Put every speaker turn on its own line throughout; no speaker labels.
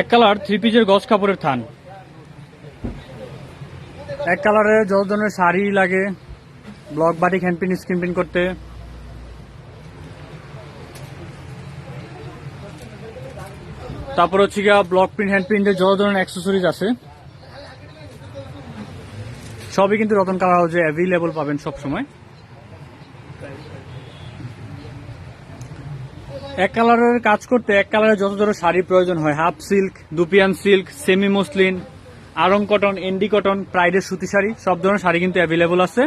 এক colour three পিসের গজ কাপড়ের থান। এক কালারে যত ধরনের শাড়ি লাগে, block batik hand print screen করতে। তারপর হচ্ছে গিয়া ব্লক প্রিন্ট হ্যান্ড প্রিন্টের যত ধরনের অ্যাক্সেসরিজ আছে, সবই কিন্তু রতন কালার হাউসে অ্যাভেলেবল পাবেন সব সময় এক কালারের কাজ করতে এক কালারের যত ধরনের শাড়ি প্রয়োজন হয়, half silk, dupion silk semi muslin Aarong cotton endi cotton, প্রাইডের সুতি শাড়ি, সব ধরনের শাড়ি কিন্তু অ্যাভেলেবল আছে।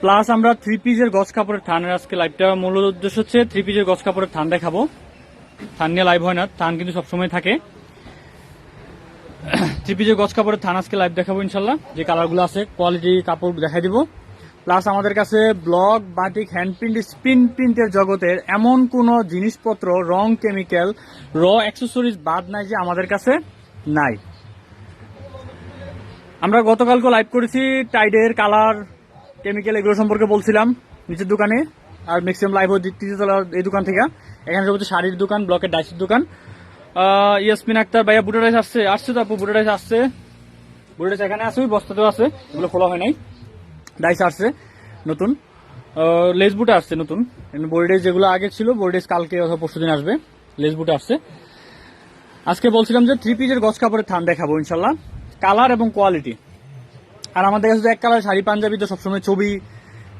প্লাস আমরা থ্রি পিসের গছ কাপড়ের থানের আজকে লাইভটা মূল উদ্দেশ্য হচ্ছে থ্রি পিসের গছ কাপড়ের থান দেখাবো। থান নিয়ে লাইভ হয় না, থান কিন্তু সবসময় থাকে। থ্রি পিসের গছ কাপড়ের থান আজকে লাইভ দেখাবো ইনশাল্লাহ, যে কালারগুলো আছে কোয়ালিটি কাপড় দেখাই দিব। প্লাস আমাদের কাছে block batik hand print spin প্রিন্টের জগতের এমন কোন জিনিসপত্র, রং কেমিক্যাল র অ্যাক্সেসরিজ বাদ নাই যে আমাদের কাছে নাই। আমরা গতকালকে লাইভ করেছি টাইডের কালার কেমিক্যাল এগুলো সম্পর্কে বলছিলাম নিচের দোকানে, আর ম্যাক্সিমাম লাইভ তলা এই দোকান থেকে। এখানে সব হচ্ছে শাড়ির দোকান ব্লকের ডাইসির দোকান। ইয়াসমিন আক্তার ভাইয়া বুটা রাইস আসছে আসছে তো আপু বুটা রাইস আসছে। বুটা রাইস এখানে আছে, বস্তাতেও আছে, এগুলো খোলা হয় নাই। ডাইস আসছে, নতুন। লেস বুটে আসছে নতুন। বোর্ডেজ যেগুলো আগে ছিল বোর্ডেজ কালকে অথবা পরশু দিন আসবে। লেস বুটে আসছে। আজকে বলছিলাম যে থ্রি পিসের গজ কাপড়ের থান দেখাবো ইনশাল্লাহ কালার এবং কোয়ালিটি আর আমাদের কাছে এক কালার শাড়ি, পাঞ্জাবি তো সবসময় ছবি,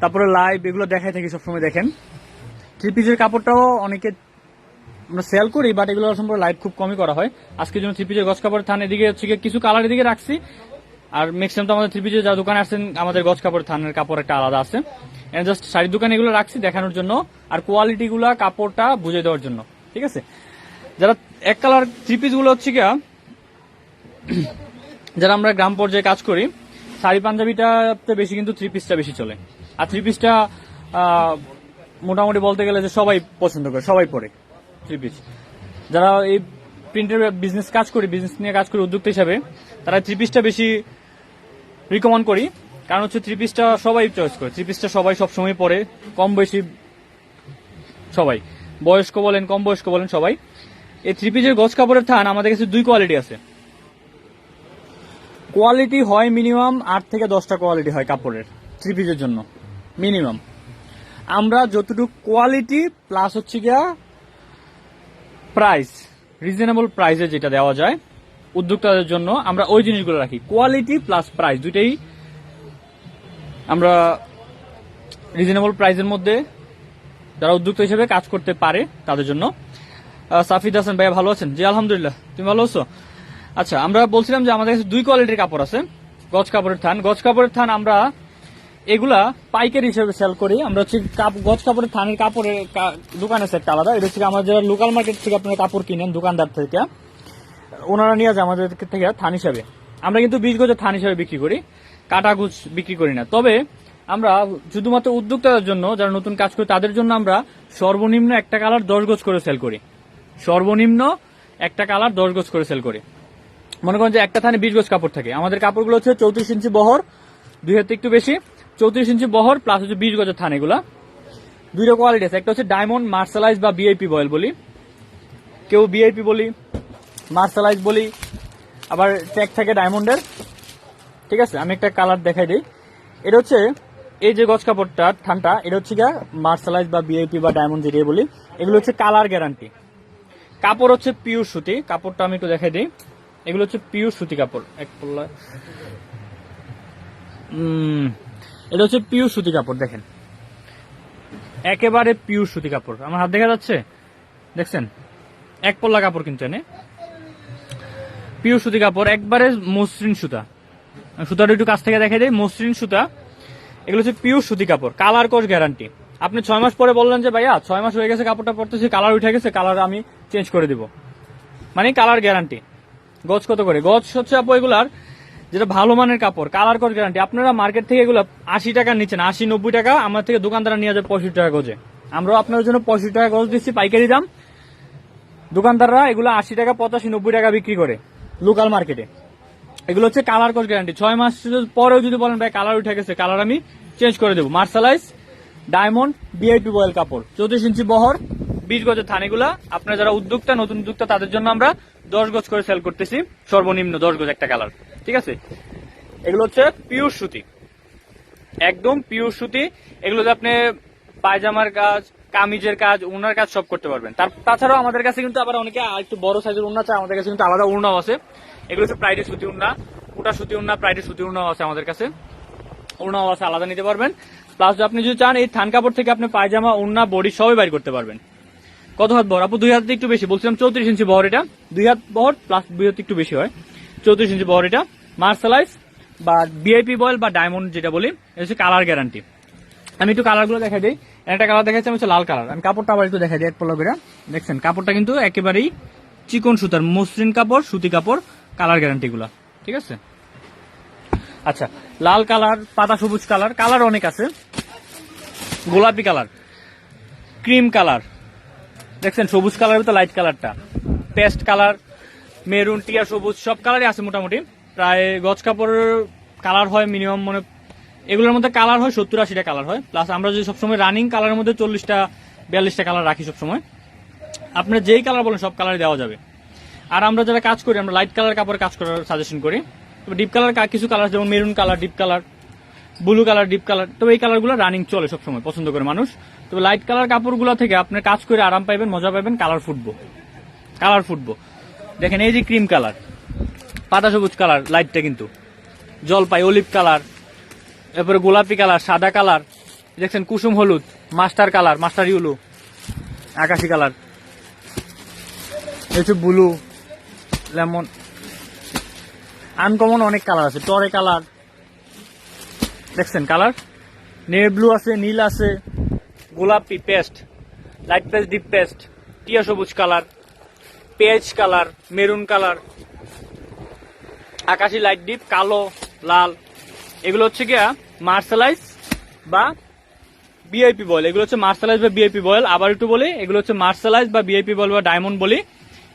তারপরে লাইভ এগুলো দেখাই থাকি, সবসময় দেখেন। থ্রি পিসের কাপড়টাও অনেকে আমরা সেল করি বাট এগুলো সম্পর্কে লাইভ খুব কমই করা হয়। আজকে জন্য থ্রি পিসের গজ কাপড়ের থান এদিকে হচ্ছে কিছু কালার এদিকে রাখছি। আর ম্যাক্সিমাম তো আমাদের পিসের যা দোকানে আসছেন, আমাদের গজ কাপড় থানের কাপড় একটা আলাদা আছে। জাস্ট শাড়ির দোকানে এগুলো রাখছি দেখানোর জন্য আর কোয়ালিটি গুলা কাপড়টা বুঝে দেওয়ার জন্য, ঠিক আছে? যারা এক কালার থ্রি পিসগুলো হচ্ছে কি যারা আমরা গ্রাম পর্যায়ে কাজ করি, শাড়ি পাঞ্জাবিটাতে বেশি কিন্তু থ্রি পিসটা বেশি চলে। আর থ্রি পিসটা মোটামুটি বলতে গেলে যে সবাই পছন্দ করে, সবাই পরে থ্রি পিস যারা এই প্রিন্টের বিজনেস কাজ করি বিজনেস নিয়ে কাজ করি উদ্যোক্তা হিসাবে, তারা থ্রি পিসটা বেশি রিকমেন্ড করি। কারণ হচ্ছে থ্রি পিসটা সবাই চয়েস করে। থ্রি পিসটা সবাই সবসময় পরে। কম বেশি সবাই। বয়স্ক বলেন, কম বয়স্ক বলেন সবাই। এই থ্রি পিসের গজ কাপড়ের থান আমাদের কাছে দুই কোয়ালিটি আছে। কোয়ালিটি হয় মিনিমাম আট থেকে দশটা কোয়ালিটি হয় কাপড়ের থ্রি পিসের জন্য। মিনিমাম আমরা যতটুকু কোয়ালিটি প্লাস হচ্ছে গিয়া প্রাইস রিজনেবল প্রাইসে যেটা দেওয়া যায়। উদ্যোক্তাদের জন্য আমরা ওই জিনিসগুলো রাখি। কোয়ালিটি প্লাস প্রাইস দুইটাই আমরা রিজনেবল প্রাইসের মধ্যে যারা উদ্যোক্তা হিসেবে কাজ করতে পারে তাদের জন্য। সাফিদ হাসান ভাইয়া ভালো আছেন? জি, আলহামদুলিল্লাহ। তুমি ভালো আছো? আচ্ছা আমরা বলছিলাম যে আমাদের কাছে দুই কোয়ালিটির কাপড় আছে, গজ কাপড়ের থান। গজ কাপড়ের থান আমরা এগুলা পাইকারি হিসেবে সেল করি। আমরা হচ্ছে গজ কাপড়ের থানের কাপড়ের দোকান আছে একটা আলাদা। এটা হচ্ছে আমার যারা লোকাল মার্কেট থেকে আপনারা কাপড় কিনেন দোকানদার থেকে। ওনারা নিয়ে যায় আমাদের থেকে থান হিসাবে। আমরা কিন্তু বীজ গজের থান হিসাবে বিক্রি করি, কাটা গুছ বিক্রি করি না। তবে আমরা শুধুমাত্র উদ্যোক্তাদের জন্য যারা নতুন কাজ করে, তাদের জন্য আমরা সর্বনিম্ন একটা কালার দশ গজ করে সেল করি। সর্বনিম্ন একটা কালার দশ গজ করে সেল করি। মনে করেন যে একটা থানে বিশ গজ কাপড় থাকে। আমাদের কাপড়গুলো হচ্ছে চৌত্রিশ ইঞ্চি বহর, দুই হাতে একটু বেশি, চৌত্রিশ ইঞ্চি বহর প্লাস হচ্ছে বিশ গজের থান এগুলা। দুইটা কোয়ালিটি আছে। একটা হচ্ছে ডায়মন্ড মার্শালাইজ বা বিআইপি বয়েল বলি কেউ বিআইপি বলি মার্শালাইজ বলি, আবার ট্যাগ থাকে ডায়মন্ডের ঠিক আছে, আমি একটা কালার দেখাই দিই। এটা হচ্ছে, এই যে গছ কাপড়টা, ঠান্ডা, এটা হচ্ছে গিয়া মার্শালাইজ বা বিআইপি বা ডায়মন্ড যেটা বলি, এগুলো হচ্ছে কালার গ্যারান্টি কাপড় হচ্ছে পিওর সুতি, কাপড়টা আমি একটু দেখাই দিই। এগুলো হচ্ছে পিওর সুতি কাপড়। এক পল্লা। এটা হচ্ছে পিওর সুতি কাপড়, দেখেন। একেবারে পিওর সুতি কাপড়। আমার হাত দেখা যাচ্ছে? দেখছেন? এক পল্লা কাপড় কিন্তু এনে। পিওর সুতি কাপড়, একবারে মসৃণ সুতা। সুতাটা একটু কাছ থেকে দেখাই দেয় মসৃণ সুতা। এগুলো হচ্ছে পিওর সুতি কাপড়, কালার কোর্স গ্যারান্টি। আপনি ছয় মাস পরে বললেন যে, ভাইয়া, ছয় মাস হয়ে গেছে কাপড়টা পরতেছি, কালার উঠে গেছে, কালার আমি চেঞ্জ করে দিব। মানে কালার গ্যারান্টি। গজ কত করে? গজ হচ্ছে আপু এগুলার যেটা ভালো মানের কাপড়, কালার কোর্স গ্যারান্টি। আপনারা মার্কেট থেকে এগুলো আশি টাকা নিচ্ছেন, আশি নব্বই টাকা, আমার থেকে দোকানদার নিয়ে যাবে পঁয়ষট্টি টাকা গজে। আমরা আপনার জন্য পঁয়ষট্টি টাকা গজ দিচ্ছি, পাইকারি দাম। দোকানদাররা এগুলো আশি টাকা, পঁচাশি, নব্বই টাকা বিক্রি করে। লোকাল মার্কেটে। এগুলো হচ্ছে কালার কোর্স গ্যারান্টি ছয় মাস পরেও যদি বলেন, ভাই কালার উঠে গেছে কালার আমি চেঞ্জ করে দেবো। মার্শালাইজ ডায়মন্ড বিআইপি বয়েল কাপড়। চৌত্রিশ ইঞ্চি বহর, বিশ গজের থানেগুলা আপনারা যারা উদ্যোক্তা, নতুন উদ্যোক্তা, তাদের জন্য আমরা দশ গজ করে সেল করতেছি। সর্বনিম্ন দশ গজ একটা কালার ঠিক আছে? এগুলো হচ্ছে পিওর সুতি। একদম পিওর সুতি। এগুলোতে আপনি পায়জামার কাজ কামিজের কাজ, উনার কাজ সব করতে পারবেন। তার তাছাড়াও আমাদের কাছে কিন্তু আবার অনেকে একটু বড় সাইজের উন্না চায়, আমাদের কাছে কিন্তু আলাদা উন্নাও আছে। এগুলো হচ্ছে প্রাইডে সুতি উন্না ওটা সুতি উন্না প্রাইডে সুতি উন্নাও আছে আমাদের কাছে। উন্নাও আছে, আলাদা নিতে পারবেন। প্লাস আপনি যদি চান, এই থান কাপড় থেকে আপনি পায়জামা, উন্না, বডি সবই বাইর করতে পারবেন। কত হাত বহর? আপু, দুই হাত একটু বেশি, বলছিলাম চৌত্রিশ ইঞ্চি বহর এটা। দুই হাত বহর প্লাস দুই হাত একটু বেশি হয়। চৌত্রিশ ইঞ্চি বহর এটা। মার্শালাইজ বা বিআইপি বয়েল বা ডায়মন্ড যেটা বলি, এটা হচ্ছে কালার গ্যারান্টি আমি একটু কালারগুলো দেখাই দিই। একটা কালার দেখাচ্ছি আমি হচ্ছে লাল কালার আমি কাপড়টা আবার একটু দেখাই দিই, এক পলো করে। দেখছেন, কাপড়টা কিন্তু একেবারেই চিকন সুতার, মসৃণ কাপড়, সুতি কাপড় কালার গ্যারান্টিগুলো ঠিক আছে? আচ্ছা লাল কালার পাতা সবুজ কালার কালার অনেক আছে। গোলাপি কালার ক্রিম কালার দেখছেন, সবুজ কালার তো লাইট কালারটা পেস্ট কালার মেরুন টিয়া সবুজ, সব কালারই আছে মোটামুটি। প্রায় গজ কাপড়ের কালার হয় মিনিমাম মানে এগুলোর মধ্যে কালার হয় সত্তর আশিটা কালার হয়। প্লাস আমরা যদি সবসময় রানিং কালারের মধ্যে চল্লিশটা, বিয়াল্লিশটা কালার রাখি সবসময় আপনার যেই কালার বলেন সব কালারই দেওয়া যাবে। আর আমরা যারা কাজ করি, আমরা লাইট কালার কাপড়ে কাজ করার সাজেশন করি। তবে ডিপ কালার কিছু কালার যেমন maroon colour deep colour blue colour deep colour তবে এই কালারগুলো রানিং চলে সবসময়, পছন্দ করে মানুষ। তবে লাইট কালার কাপড়গুলো থেকে আপনি কাজ করে আরাম পাইবেন, মজা পাইবেন কালার ফুটবো। কালার ফুটবো। দেখেন এই যে ক্রিম কালার পাতা সবুজ কালার লাইটটা কিন্তু। জলপাই অলিভ কালার এরপরে গোলাপি কালার, সাদা কালার, দেখছেন কুসুম হলুদ, মাস্টার কালার, মাস্টার ইউলু, আকাশি কালার। হচ্ছে ব্লু, লেমন আনকমন অনেক কালার আছে, টরে কালার, দেখছেন কালার? নেভি ব্লু আছে, নীল আছে, গোলাপি paste, light paste, deep paste, টিয়া সবুজ colour beige colour, maroon colour, আকাশি লাইট ডিপ, কালো, লাল। এগুলো হচ্ছে গিয়া মার্শালাইজ বা বিআইপি বল এগুলো হচ্ছে মার্শালাইজ বা বিআইপি বল আবার একটু বলি, এগুলো হচ্ছে মার্শালাইজ বা বিআইপি বল বা ডায়মন্ড বলি।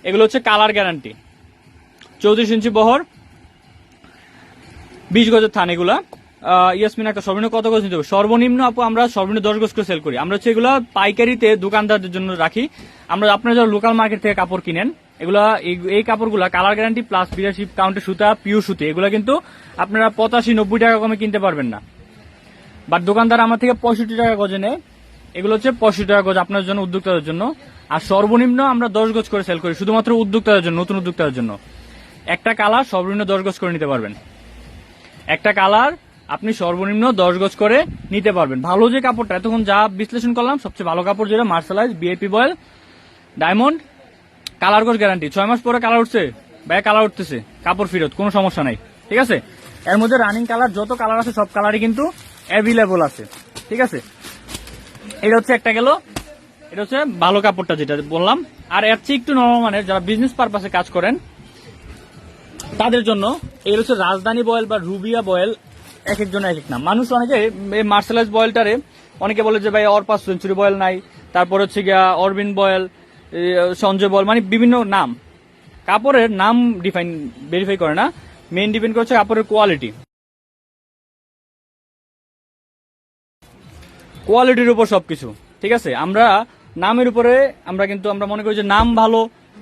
এগুলো হচ্ছে কালার গ্যারান্টি। চৌত্রিশ ইঞ্চি বহর, বিশ গজের থান এগুলা। ইয়াসমিন একটা সর্বনিম্ন কত গজ নিতে হবে? সর্বনিম্ন আপু, আমরা সর্বনিম্ন দশ গজ করে সেল করি। আমরা হচ্ছে এগুলো পাইকারিতে দোকানদারদের জন্য রাখি। আমরা আপনারা যারা লোকাল মার্কেট থেকে কাপড় কিনেন, এগুলা, এই- কাপড়গুলা কালার গ্যারান্টি প্লাস বিরাশি কাউন্টের সুতা পিওর সুতি, এগুলা কিন্তু আপনারা পঁচাশি, নব্বই টাকা কমে কিনতে পারবেন না। বাট দোকানদার আমার থেকে পঁয়ষট্টি টাকা গজে নেয়। এগুলো হচ্ছে পঁয়ষট্টি টাকা গজ আপনার জন্য, উদ্যোক্তাদের জন্য। আর সর্বনিম্ন আমরা দশ গজ করে সেল করি, শুধুমাত্র উদ্যোক্তাদের জন্য, নতুন উদ্যোক্তাদের জন্য। একটা কালার সর্বনিম্ন দশ গজ করে নিতে পারবেন। একটা কালার আপনি সর্বনিম্ন দশ গজ করে নিতে পারবেন। ভালো যে কাপড়টা, এতক্ষণ যা বিশ্লেষণ করলাম, সবচেয়ে ভালো কাপড় যেটা mercerise BAP voile diamond colour গজ গ্যারান্টি ছয় মাস পরে কালার উঠছে? ভাই কালার উঠতেছে। কাপড় ফেরত, কোনো সমস্যা নাই। ঠিক আছে? এর মধ্যে রানিং কালার যত কালার আছে, সব কালারই কিন্তু অ্যাভেলেবল আছে। ঠিক আছে? এটা হচ্ছে একটা গেল। এটা হচ্ছে ভালো কাপড়টা যেটা বললাম। আর এর চেয়ে একটু নরমাল মানের, যারা বিজনেস পারপাসে কাজ করেন, তাদের জন্য এগুলো হচ্ছে রাজধানী বয়েল বা রুবিয়া বয়েল এক একজন এক এক নাম। মানুষ অনেকে এই মার্শালাইজ বয়েলটারে অনেকে বলে যে, ভাই অরপাস সেঞ্চুরি বয়েল নাই। তারপর হচ্ছে গিয়া অরবিন বয়েল সঞ্জয় বয়েল মানে বিভিন্ন নাম। কাপড়ের নাম ডিফাইন ভেরিফাই করে না। মেইন ডিপেন্ড করছে কাপড়ের কোয়ালিটি কোয়ালিটির উপর সবকিছু, ঠিক আছে? আমরা নামের উপরে, আমরা কিন্তু, আমরা মনে করি যে নাম ভালো,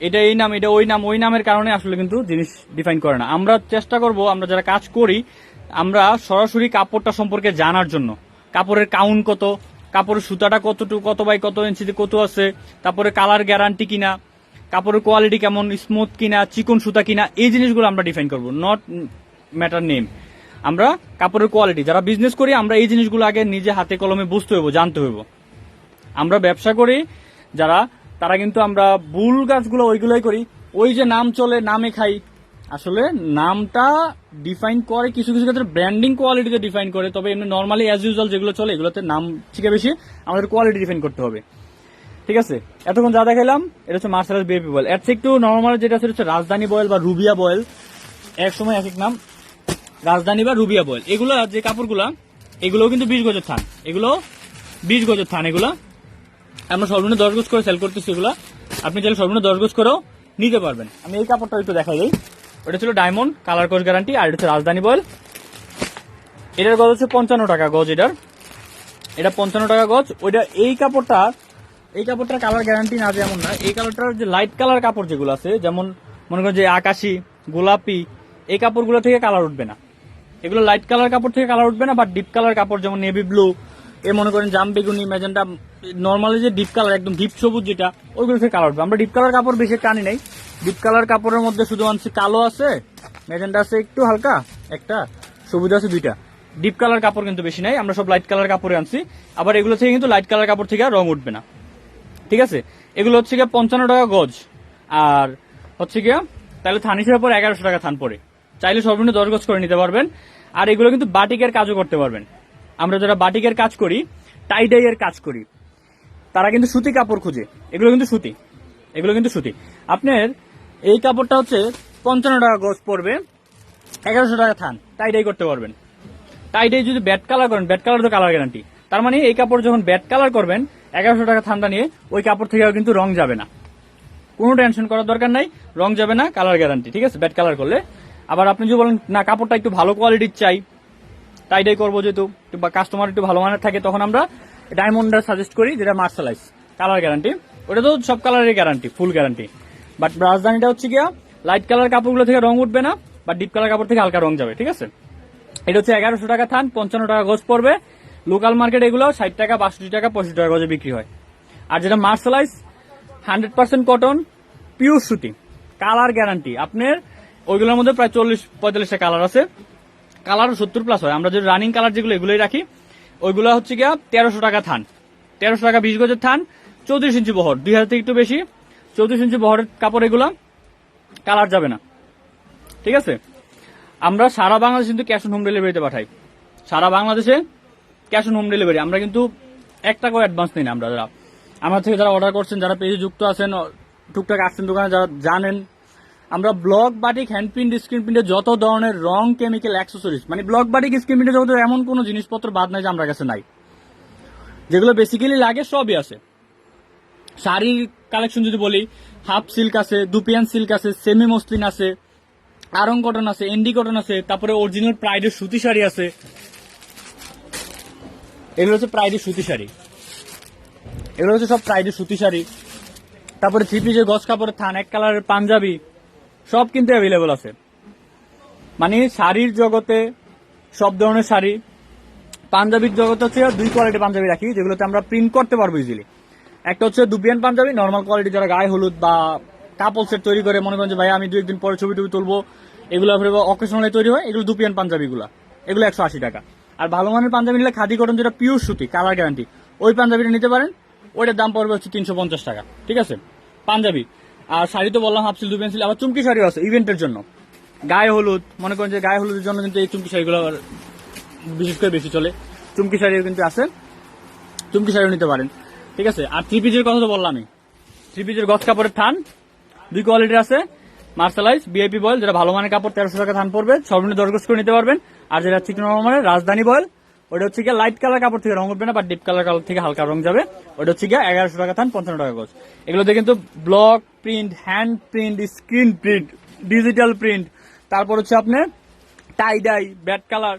এটা এই নাম, এটা ওই নাম, ওই নামের কারণে আসলে কিন্তু জিনিস ডিফাইন করে না। আমরা চেষ্টা করব, আমরা যারা কাজ করি আমরা সরাসরি কাপড়টা সম্পর্কে জানার জন্য। কাপড়ের কাউন্ট কত, কাপড়ের সুতাটা কতটুকু, কত বাই কত ইঞ্চিতে কত আছে, তারপরে কালার গ্যারান্টি কিনা, কাপড়ের কোয়ালিটি কেমন স্মুথ কিনা, চিকন সুতা কিনা, এই জিনিসগুলো আমরা ডিফাইন করব নট ম্যাটার নেম আমরা কাপড়ের কোয়ালিটি যারা বিজনেস করি, আমরা এই জিনিসগুলো আগে নিজে হাতে কলমে বুঝতে হইব, জানতে হইব। আমরা ব্যবসা করি, যারা, তারা কিন্তু আমরা বুল গাছগুলো ওইগুলোই করি, ওই যে নাম চলে, নামে খাই আসলে নামটা ডিফাইন করে কিছু কিছু ক্ষেত্রে ব্র্যান্ডিং কোয়ালিটিতে ডিফাইন করে, তবে এমনি নর্মালি অ্যাজ ইউজুয়াল যেগুলো চলে এগুলোতে নাম থেকে বেশি আমাদের কোয়ালিটি ডিফাইন করতে হবে। ঠিক আছে? এতক্ষণ যা দেখাইলাম, এটা হচ্ছে মার্শাল বেবি বয়েল। এর থেকে একটু নর্মাল যেটা আছে হচ্ছে রাজধানী বয়েল বা রুবিয়া বয়েল। এক সময় এক এক নাম। রাজধানী বা রুবিয়া বয়েল। এগুলো যে কাপড়গুলা, এগুলোও কিন্তু বিশ গজের থান। এগুলো বিশ গজের থান এগুলো। আমরা সর্বনিম্ন দশ গজ করে সেল করতেছি এগুলো। আপনি চাইলে সর্বনিম্ন দশ গজ করেও নিতে পারবেন। আমি এই কাপড়টা একটু দেখাই দিই। ওটা ছিল ডায়মন্ড কালার কোর্স গ্যারান্টি আর এটা হচ্ছে রাজধানী বয়েল এটার গজ হচ্ছে পঞ্চান্ন টাকা গজ এটার। এটা পঞ্চান্ন টাকা গজ। ওইটা এই কাপড়টা, এই কাপড়টার কালার গ্যারান্টি না যেমন না, এই কালারটার যে লাইট কালার কাপড় যেগুলো আছে, যেমন মনে করেন যে আকাশি, গোলাপি, এই কাপড়গুলো থেকে কালার উঠবে না। এগুলো লাইট কালার কাপড় থেকে কালার উঠবে না বা ডিপ কালার কাপড় যেমন নেভি ব্লু এ মনে করেন জাম বেগুনি, ম্যাজেন্টা নর্মালি যে ডিপ কালার একদম ডিপ সবুজ যেটা, ওইগুলো থেকে কালার উঠবে। আমরা ডিপ কালার কাপড় বেশি টানি নাই। ডিপ কালার কাপড়ের মধ্যে শুধু আনছি কালো আছে ম্যাজেন্টা আছে একটু হালকা, একটা সবুজ আছে দুইটা। ডিপ কালার কাপড় কিন্তু বেশি নাই, আমরা সব লাইট কালার কাপড়ে আনছি। আবার এগুলো থেকে কিন্তু লাইট কালার কাপড় থেকে রং উঠবে না। ঠিক আছে? এগুলো হচ্ছে গিয়ে পঞ্চান্ন টাকা গজ। আর হচ্ছে গিয়া, তাহলে থান হিসেবে পরে এগারোশো টাকা থান পরে চাইলে সর্বনিম্ন দশ গজ করে নিতে পারবেন। আর এগুলো কিন্তু বাটিকের কাজও করতে পারবেন। আমরা যারা বাটিকের কাজ করি টাইডাই এর কাজ করি, তারা কিন্তু সুতি কাপড় খুঁজে। এগুলো কিন্তু সুতি। এগুলো কিন্তু সুতি। আপনার এই কাপড়টা হচ্ছে পঞ্চান্ন টাকা গজ পড়বে। এগারোশো টাকা থান টাইডাই করতে পারবেন। টাইডাই যদি ব্যাট কালার করেন, ব্যাট কালার তো কালার গ্যারান্টি তার মানে এই কাপড় যখন ব্যাট কালার করবেন, এগারোশো টাকা থানটা নিয়ে ওই কাপড় থেকেও কিন্তু রং যাবে না। কোনো টেনশন করার দরকার নাই, রং যাবে না, কালার গ্যারান্টি ঠিক আছে? ব্যাট কালার করলে। আবার আপনি যদি বলেন, না, কাপড়টা একটু ভালো কোয়ালিটির চাই। টাইডাই করব যেহেতু বা কাস্টমার একটু ভালো মানের থাকে, তখন আমরা ডায়মন্ডটা সাজেস্ট করি, যেটা মার্শালাইজ কালার গ্যারান্টি ওটা তো সব কালারের গ্যারান্টি ফুল গ্যারান্টি বাট রাজধানীটা হচ্ছে গিয়া লাইট কালার কাপড়গুলো থেকে রং উঠবে না বা ডিপ কালার কাপড় থেকে হালকা রং যাবে, ঠিক আছে? এটা হচ্ছে এগারোশো টাকা থান, পঞ্চান্ন টাকা গজ পড়বে। লোকাল মার্কেট এগুলো ষাট টাকা, বাষট্টি টাকা, পঁয়ষট্টি টাকা গজে বিক্রি হয়। আর যেটা mercerised hundred percent cotton pure সুতি কালার গ্যারান্টি আপনার ওইগুলোর মধ্যে প্রায় চল্লিশ, পঁয়তাল্লিশটা কালার আছে। কালার সত্তর প্লাস হয়। আমরা যে রানিং কালার যেগুলো, এগুলোই রাখি। ওইগুলো হচ্ছে গিয়া তেরোশো টাকা থান। তেরোশো টাকা বিশ গজের থান, চৌত্রিশ ইঞ্চি বহর, দুই হাজার থেকে একটু বেশি। চৌত্রিশ ইঞ্চি বহরের কাপড় এগুলো, কালার যাবে না। ঠিক আছে? আমরা সারা বাংলাদেশ কিন্তু ক্যাশ অন হোম ডেলিভারিতে পাঠাই। সারা বাংলাদেশে ক্যাশ অন হোম ডেলিভারি আমরা কিন্তু এক টাকাও অ্যাডভান্স নিই না আমরা, যারা আমার থেকে যারা অর্ডার করছেন, যারা পেজে যুক্ত আছেন টুকটাক আসছেন দোকানে, যারা জানেন, আমরা block batik hand print screen প্রিন্টের যত ধরনের রং কেমিক্যাল অ্যাক্সেসরিজ মানে ব্লক বাটিক স্ক্রিন প্রিন্টের যত এমন কোনো জিনিসপত্র বাদ নাই যে আমরা কাছে নাই। যেগুলো বেসিক্যালি লাগে, সবই আছে। শাড়ির কালেকশন যদি বলি হাফ সিল্ক আছে, দুপিয়ান সিল্ক আছে সেমি মসলিন আছে আরং কটন আছে এন্ডি কটন আছে, তারপরে অরিজিনাল প্রাইডের সুতি শাড়ি আছে। এগুলো হচ্ছে প্রাইডের সুতি শাড়ি। এগুলো হচ্ছে সব প্রাইডের সুতি শাড়ি। তারপরে থ্রি পিসের গজ কাপড়ের থান, এক কালারের পাঞ্জাবি, সব কিন্তু অ্যাভেলেবল আছে। মানে শাড়ির জগতে সব ধরনের শাড়ি। পাঞ্জাবির জগতে হচ্ছে দুই কোয়ালিটি পাঞ্জাবি রাখি, যেগুলোতে আমরা প্রিন্ট করতে পারব ইজিলি একটা হচ্ছে দুপিয়ান পাঞ্জাবি নর্মাল কোয়ালিটি যারা গায়ে হলুদ বা কাপল সেট তৈরি করে, মনে করেন যে ভাই আমি দু একদিন পরে ছবি টবি তুলবো, এগুলো অকেশনালি তৈরি হয়, এগুলো দুপিয়ান পাঞ্জাবিগুলো। এগুলো একশো আশি টাকা। আর ভালো মানের পাঞ্জাবি নিলে খাদি কটন যেটা পিওর সুতি কালার গ্যারান্টি ওই পাঞ্জাবিটা নিতে পারেন, ওইটার দাম পড়বে হচ্ছে তিনশো পঞ্চাশ টাকা, ঠিক আছে? পাঞ্জাবি। আর শাড়ি তো বললাম, হাফ সিল দুপিয়ান সিল আবার চুমকি শাড়িও আছে ইভেন্টের জন্য। গায়ে হলুদ, মনে করেন যে গায়ে হলুদের জন্য কিন্তু এই চুমকি শাড়িগুলো বিশেষ করে বেশি চলে। চুমকি শাড়িও কিন্তু আছে। চুমকি শাড়িও নিতে পারেন। ঠিক আছে? আর থ্রি পিসের কথা তো বললামই। থ্রি পিসের গছ কাপড়ের থান, দুই কোয়ালিটির আছে মার্শালাইজ বিআইপি বয়েল যেটা ভালো মানের কাপড়, তেরোশো টাকা থান পড়বে, সর্বনিম্ন দশ গজ করে নিতে পারবেন। আর যেটা চিকন মানের, রাজধানী বয়েল ওটা হচ্ছে গিয়ে লাইট কালার কাপড় থেকে রং উঠবে না বা ডিপ কালার কালার থেকে হালকা রং যাবে। ওটা হচ্ছে গিয়ে এগারোশো টাকা থান, পঞ্চান্ন টাকা গজ। এগুলোতে কিন্তু block print hand print screen print digital print তারপর হচ্ছে আপনি টাই ডাই ব্যাট কালার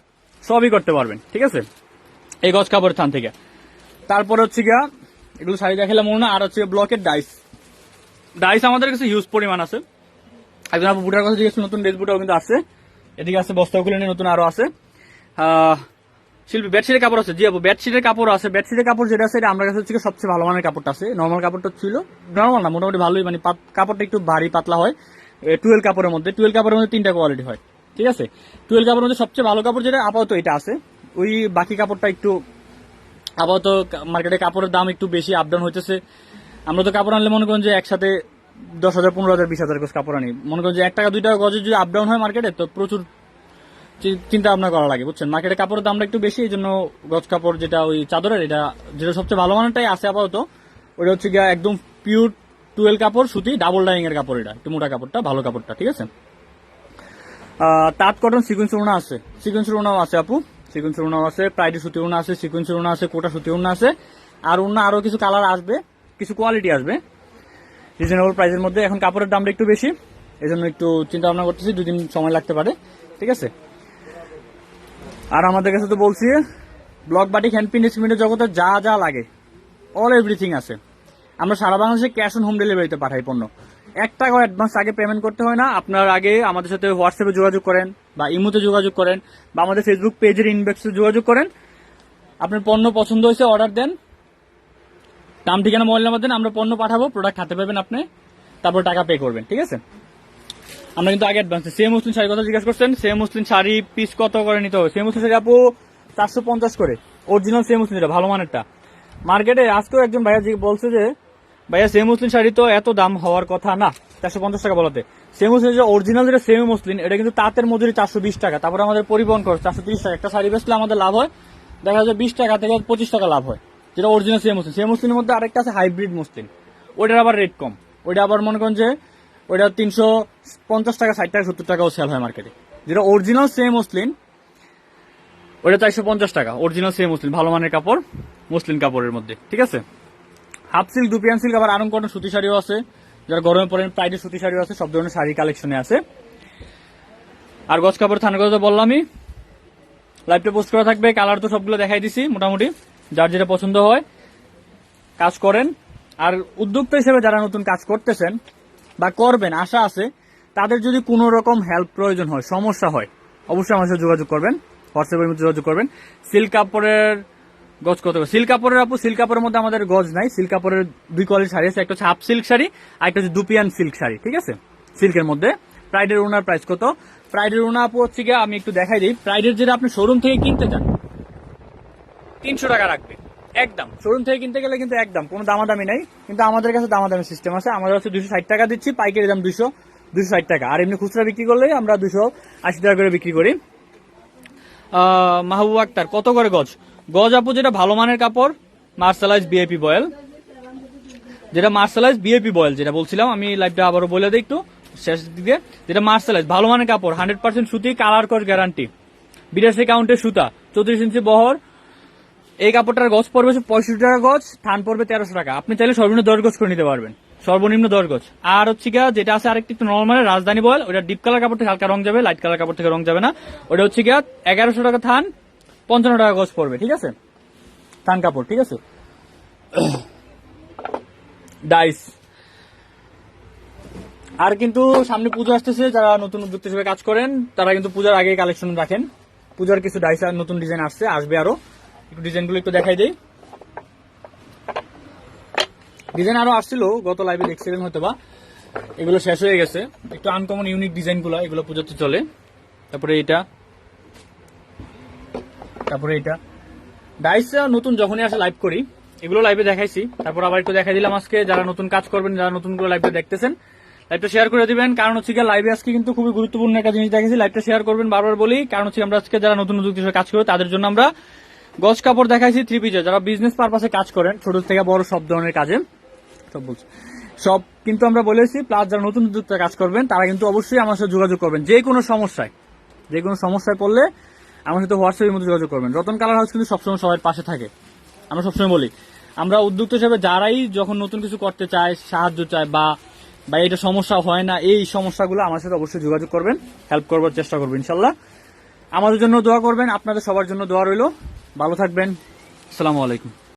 সবই করতে পারবেন, ঠিক আছে? এই গজ কাপড়ের থান থেকে। তারপর হচ্ছে গিয়া এগুলো শাড়ি মনে না আর হচ্ছে ব্লকের ডাইস। ডাইস আমাদের কাছে হিউজ পরিমাণ আছে। একজন আপু বুটার কথা জিজ্ঞেস নতুন ড্রেস বুটাও কিন্তু আছে? এদিকে আছে বস্তা খুলে নিয়ে নতুন আরও আছে। শিল্পী, বেডশিটের কাপড় আছে। জি আপু, বেডশিটের কাপড় আছে। বেডশিটের কাপড় যেটা আছে, এটা আমার কাছে হচ্ছে সবচেয়ে ভালো মানের কাপড়টা আছে। নর্মাল কাপড়টা ছিল নর্মাল না, মোটামুটি ভালোই মানে কাপড়টা একটু ভারী, পাতলা হয়। টুয়েলভ কাপড়ের মধ্যে। টুয়েলভ কাপড়ের মধ্যে তিনটা কোয়ালিটি হয়। ঠিক আছে? টুয়েলভ কাপড়ের মধ্যে সবচেয়ে ভালো কাপড় যেটা, আপাতত এটা আছে। ওই বাকি কাপড়টা একটু আপাতত মার্কেটে কাপড়ের দাম একটু বেশি আপ ডাউন হইতেছে। আমরা তো কাপড় আনলে মনে করেন যে একসাথে দশ হাজার, পনেরো হাজার, বিশ হাজার গজ কাপড় আনি। মনে করেন যে এক টাকা, দুই টাকা গজের যদি আপ ডাউন হয় মার্কেটে তো প্রচুর চিন্তা ভাবনা করা লাগে, বুঝছেন? মার্কেটে কাপড়ের দামটা একটু বেশি এই জন্য গজ কাপড় যেটা ওই চাদরের, এটা যেটা সবচেয়ে ভালো মানেরটাই আছে আপাতত। ওটা হচ্ছে গিয়া একদম পিওর টুয়েলভ কাপড়, সুতি ডাবল ডাইং এর কাপড় এটা, একটু মোটা কাপড়টা, ভালো কাপড়টা, ঠিক আছে? তাঁত কটন সিকুয়েন্স উড়না আছে। সিকুয়েন্স উড়নাও আছে আপু। সিকুয়েন্স উড়নাও আছে প্রাইডি সুতি উড়না আছে সিকুয়েন্স উড়না আছে কোটা সুতি উড়না আছে। আর উড়না আরও কিছু কালার আসবে, কিছু কোয়ালিটি আসবে। রিজনেবল প্রাইসের মধ্যে এখন কাপড়ের দামটা একটু বেশি এই জন্য একটু চিন্তা ভাবনা করতেছি, দুদিন সময় লাগতে পারে, ঠিক আছে? আর আমাদের কাছে তো বলছি ব্লক বাটিক হ্যান্ড প্রিন্ট সিমেন্টের জগতে যা যা লাগে অল এভরিথিং আছে। আমরা সারা বাংলাদেশে ক্যাশ অন হোম ডেলিভারিতে পাঠাই পণ্য। এক টাকা অ্যাডভান্স আগে পেমেন্ট করতে হয় না। আপনার আগে আমাদের সাথে হোয়াটসঅ্যাপে যোগাযোগ করেন বা ইমোতে যোগাযোগ করেন বা আমাদের ফেসবুক পেজের ইনবক্সে যোগাযোগ করেন। আপনার পণ্য পছন্দ হয়েছে অর্ডার দেন। নাম, ঠিকানা মোবাইল নাম্বার দেন, আমরা পণ্য পাঠাবো প্রোডাক্ট হাতে পাবেন আপনি, তারপর টাকা পে করবেন, ঠিক আছে? আমরা কিন্তু আগে অ্যাডভান্স সেম মুসলিম শাড়ির কথা জিজ্ঞাসা করছেন সেম মুসলিম শাড়ি পিস কত করে নিতে হবে? সেম মুসলিম শাড়ি আপু, চারশো পঞ্চাশ করে। অরিজিনাল সেম মুসলিম ভালো মানেরটা। মার্কেটে আজকেও একজন ভাইয়া বলছে যে ভাইয়া, সেম মুসলিম শাড়ি তো এত দাম হওয়ার কথা না। চারশো পঞ্চাশ টাকা বলাতে। সেম মুসলিম যে অরিজিনাল যেটা, সেম মুসলিম, এটা কিন্তু তাঁতের মজুরি চারশো বিশ টাকা। তারপরে আমাদের পরিবহন খরচ, চারশো তিরিশ টাকা। একটা শাড়ি বেচলে আমাদের লাভ হয়, দেখা যায় বিশ টাকা থেকে পঁচিশ টাকা লাভ হয়, যেটা অরিজিনাল সেম মুসলিম। সেম মুসলিমের মধ্যে আরেকটা আছে হাইব্রিড মুসলিম। ওইটার আবার রেট কম। ওইটা আবার মনে করেন যে, ওইটা তিনশো পঞ্চাশ টাকা, ষাট টাকা, সত্তর টাকাও সেল হয় মার্কেটে যেটা অরিজিনাল সেম মুসলিম, ওইটা চারশো পঞ্চাশ টাকা। অরিজিনাল সেম মুসলিম, ভালো মানের কাপড়, মুসলিম কাপড়ের মধ্যে। ঠিক আছে? হাফ সিল্ক দুপিয়ান সিল্ক, আবার আরং কটন সুতি শাড়িও আছে। যারা গরমে পড়েন প্রাইডের সুতি শাড়িও আছে, সব ধরনের শাড়ি কালেকশনে আছে। আর গছ কাপড় থানা কথা বললামই। লাইভটা পোস্ট করা থাকবে কালার তো সবগুলো দেখাই দিছি, মোটামুটি, যার যেটা পছন্দ হয়, কাজ করেন। আর উদ্যোক্তা হিসেবে যারা নতুন কাজ করতেছেন বা করবেন, আশা আছে, তাদের যদি কোনো রকম হেল্প প্রয়োজন হয়, সমস্যা হয়, অবশ্যই আমার সাথে যোগাযোগ করবেন হোয়াটসঅ্যাপের মধ্যে যোগাযোগ করবেন। সিল্ক কাপড়ের গজ কত সিল্ক কাপড়ের আপু, সিল্ক কাপড়ের মধ্যে আমাদের গজ নাই। সিল্ক কাপড়ের দুই কোয়ালিটি শাড়ি আছে, একটা হচ্ছে হাফ সিল্ক শাড়ি, আর একটা হচ্ছে দুপিয়ান সিল্ক শাড়ি, ঠিক আছে? সিল্কের মধ্যে। প্রাইডের ওনার প্রাইস কত? প্রাইডের ওনা আপু হচ্ছে গিয়ে, আমি একটু দেখাই দিই। প্রাইডের যেটা আপনি শোরুম থেকে কিনতে চান, তিনশো টাকা রাখবে, একদম। শোরুম থেকে কিনতে গেলে কিন্তু একদম, কোনো দামাদামি নাই। কিন্তু আমাদের কাছে দামাদামি সিস্টেম আছে। আমাদের হচ্ছে দুশো ষাট টাকা দিচ্ছি, পাইকারি দাম দুশো দুশো ষাট টাকা। আর এমনি খুচরা বিক্রি করলে আমরা দুশো আশি টাকা করে বিক্রি করি। মাহবুব আক্তার, কত করে গজ? গজ আপু, যেটা ভালো মানের কাপড় মার্শালাইজ বিএপি বয়েল। যেটা মার্শালাইজ বিএপি বয়েল, যেটা বলছিলাম, আমি লাইভটা আবারও বলে দিই একটু, শেষ দিকে যেটা মার্শালাইজ ভালো মানের কাপড় হান্ড্রেড পার্সেন্ট সুতি কালার কর গ্যারান্টি বিরাশি কাউন্টের সুতা, চৌত্রিশ ইঞ্চি বহর। এই কাপড়টার গজ পড়বে পঁয়ষট্টি টাকা গজ, থান পড়বে তেরোশো টাকা। আপনি চাইলে সর্বনিম্ন দশ গজ করে নিতে পারবেন। সর্বনিম্ন দশ গজ। আর হচ্ছে গিয়া, যেটা আছে আরেকটি নর্মাল রাজধানী বয়েল ওটা ডিপ কালার কাপড় থেকে হালকা রং যাবে লাইট কালার কাপড় থেকে রং যাবে না। ওটা হচ্ছে গিয়া, এগারোশো টাকা থান পঞ্চান্ন টাকা গজ পড়বে, ঠিক আছে? থান কাপড়, ঠিক আছে? ডাইস আর কিন্তু সামনে পুজো আসতেছে, যারা নতুন উদ্যোক্তা হিসেবে কাজ করেন, তারা কিন্তু পূজার আগে কালেকশন রাখেন। পূজার কিছু ডাইস আর নতুন ডিজাইন আসছে, আসবে আরও। একটু ডিজাইনগুলো একটু দেখাই দেই। ডিজাইন আরও আসছিল, গত লাইভে দেখছিলেন হয়তো বা এগুলো শেষ হয়ে গেছে। একটু আনকমন ইউনিক ডিজাইনগুলো এগুলো পুজোতে চলে। তারপরে এটা। তারপরে এটা। ডাইস নতুন যখনই আসে লাইভ করি, এগুলো লাইভে দেখাইছি। তারপর আবার একটু দেখাই দিলাম আজকে, যারা নতুন কাজ করবেন, যারা নতুন করে লাইভটা দেখতেছেন লাইভটা শেয়ার করে দিবেন। কারণ হচ্ছে গিয়ে লাইভে আজকে কিন্তু খুবই গুরুত্বপূর্ণ একটা জিনিস দেখেছি লাইভটা শেয়ার করবেন, বারবার বলি। কারণ হচ্ছে আমরা আজকে যারা নতুন নতুন কাজ করবে তাদের জন্য আমরা গজ কাপড় দেখাইছি থ্রি পিজে যারা বিজনেস পারপাসে কাজ করেন, ছোট থেকে বড় সব ধরনের কাজে, সব বলছি। সব কিন্তু আমরা বলেছি প্লাস যারা নতুন উদ্যোক্তা কাজ করবেন, তারা কিন্তু অবশ্যই আমার সাথে যোগাযোগ করবেন। যে কোনো সমস্যায়, যে কোনো সমস্যায় পড়লে আমার সাথে হোয়াটসঅ্যাপের মধ্যে যোগাযোগ করবেন। রতন কালার হাউস কিন্তু সবসময় সবার পাশে থাকে। আমরা সবসময় বলি, আমরা উদ্যোক্তা হিসেবে যারাই যখন নতুন কিছু করতে চায়, সাহায্য চায় বা বা এটা সমস্যা হয় না, এই সমস্যাগুলো আমার সাথে অবশ্যই যোগাযোগ করবেন হেল্প করবার চেষ্টা করবেন ইনশাল্লাহ। আমাদের জন্য দোয়া করবেন, আপনাদের সবার জন্য দোয়া রইল। ভালো থাকবেন। আসসালামু আলাইকুম।